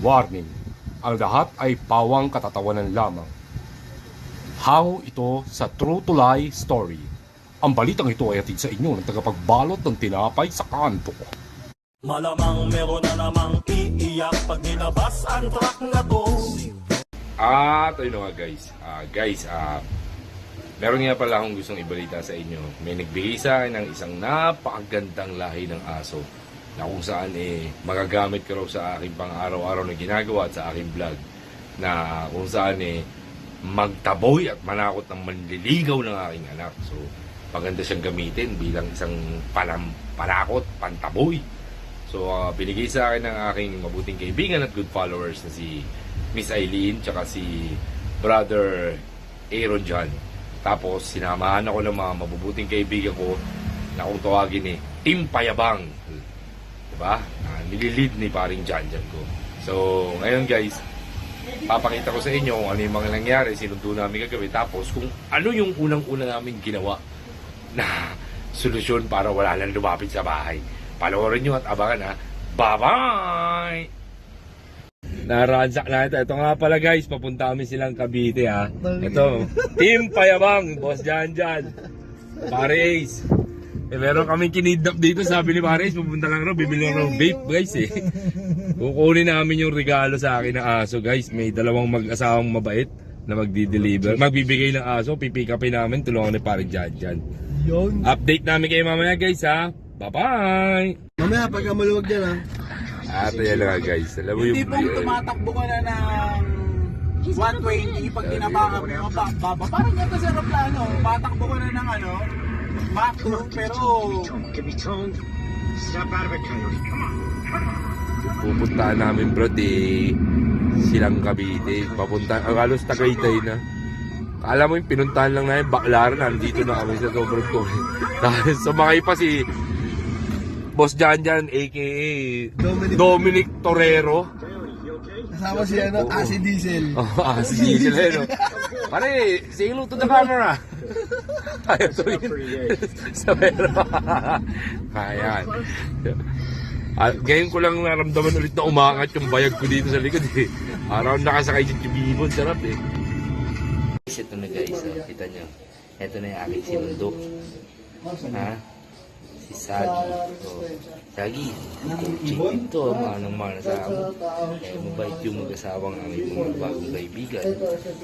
Warning, ang lahat ay pawang katatawanan lamang. Hango ito sa True to Lie Story. Ang balitang ito ay atid sa inyo ng tagapagbalot ng tinapay sa kanto. Malamang meron na namang iiyak pag nilabas ang truck na to At ayun nga guys, Ah, guys, ah, meron nga pala akong gustong ibalita sa inyo. May nagbigay sa akin ng isang napakagandang lahi ng aso na kung saan eh magagamit ko raw sa aking pang-araw-araw na ginagawa at sa aking vlog na kung saan eh magtaboy at manakot ng manliligaw ng aking anak. So, maganda siyang gamitin bilang isang panam, panakot, pantaboy. So, ah, binigay sa akin ng aking mabuting kaibigan at good followers na si Miss Eileen tsaka si Brother Aaron John. Tapos, sinamahan ako ng mga mabubuting kaibigan ko na kung tawagin eh, Team Payabang. Diba? Uh, nililid ni paring John ko. So, ngayon guys, papakita ko sa inyo kung ano yung mga nangyari, sinundo namin kagabi. Tapos, kung ano yung unang-una namin ginawa na solusyon para wala nang lumapit sa bahay. Panoorin nyo at abangan ha. Bye-bye! Naransak na ito. Ito nga pala guys, papunta kami silang Cavite ha. Ito, Team Payabang, Boss Jan Jan. Paris. Eh, meron kaming kinidnap dito, sabi ni Paris, pupunta lang raw, bibili lang raw vape guys eh. Kukunin namin yung regalo sa akin ng aso guys. May dalawang mag-asawang mabait na magdi-deliver. Magbibigay ng aso, pipikapin namin, tulungan ni Paris Jan Jan. Yun. Update namin kayo mamaya guys ha. Bye-bye! Mamaya pagka maluwag yan ha. At yan lang guys. Alam mo yung... Hindi pong tumatakbo ka na ng 120 pag tinabakan mo, ba, baba. Parang ganito sa aeroplano. Patakbo ka na ng ano, 2, pero pupuntahan namin bro di silang Cavite papunta ang halos Tagaytay na Kala mo yung pinuntahan lang namin Baklaran nandito na kami sa sobrang tuloy dahil sumakay pa si Boss Jan Jan aka Dominic. Dominic Torero Kasama si ano. Asi Diesel. oh, ah, si Diesel eh, no? pare say hello to the camera Kaya to sa pero kaya Ah, ngayon ko lang naramdaman ulit na umangat yung bayag ko dito sa likod eh. Araw nakasakay sa tubibon, sarap eh. Guys, ito na guys, oh, kita nyo. Ito na yung aking sinundo. Ha? Si Sagi. Oh. Sagi, coaching ito, manang mana sa ako. Eh, mabait yung mag-asawang aming mga bagong kaibigan.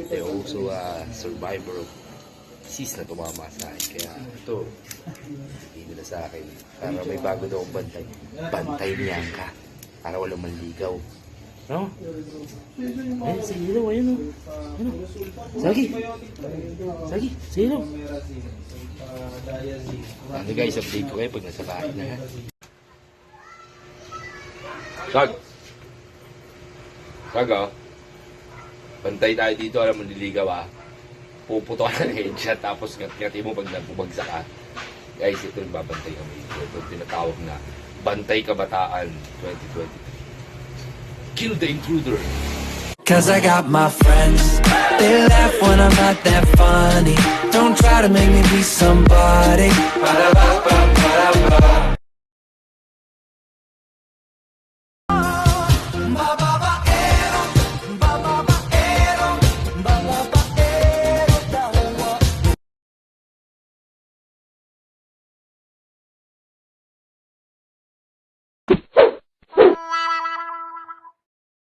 They also a survivor of disease na tumama sa akin. Kaya ito, hindi nila sa akin. Para may bago daw akong bantay. Bantay niya ka. Para walang manligaw. No? Ayun, sa ilaw, ayun o. Ayun o. Sagi! Sagi, sa ilaw. Ano guys, update ko kayo pag nasa bahay na ha. Sag! Sag ah. Bantay tayo dito, alam mo nililigaw ah. Puputo ka ng headshot tapos ngat-ngati mo pag nagpubagsak ka. Guys, ito yung babantay kami. Ito yung tinatawag na Bantay Kabataan 2023. Kill the intruder! Cause I got my friends. They laugh when I'm not that funny. Don't try to make me be somebody. Ba-da-ba-ba-ba-da-ba.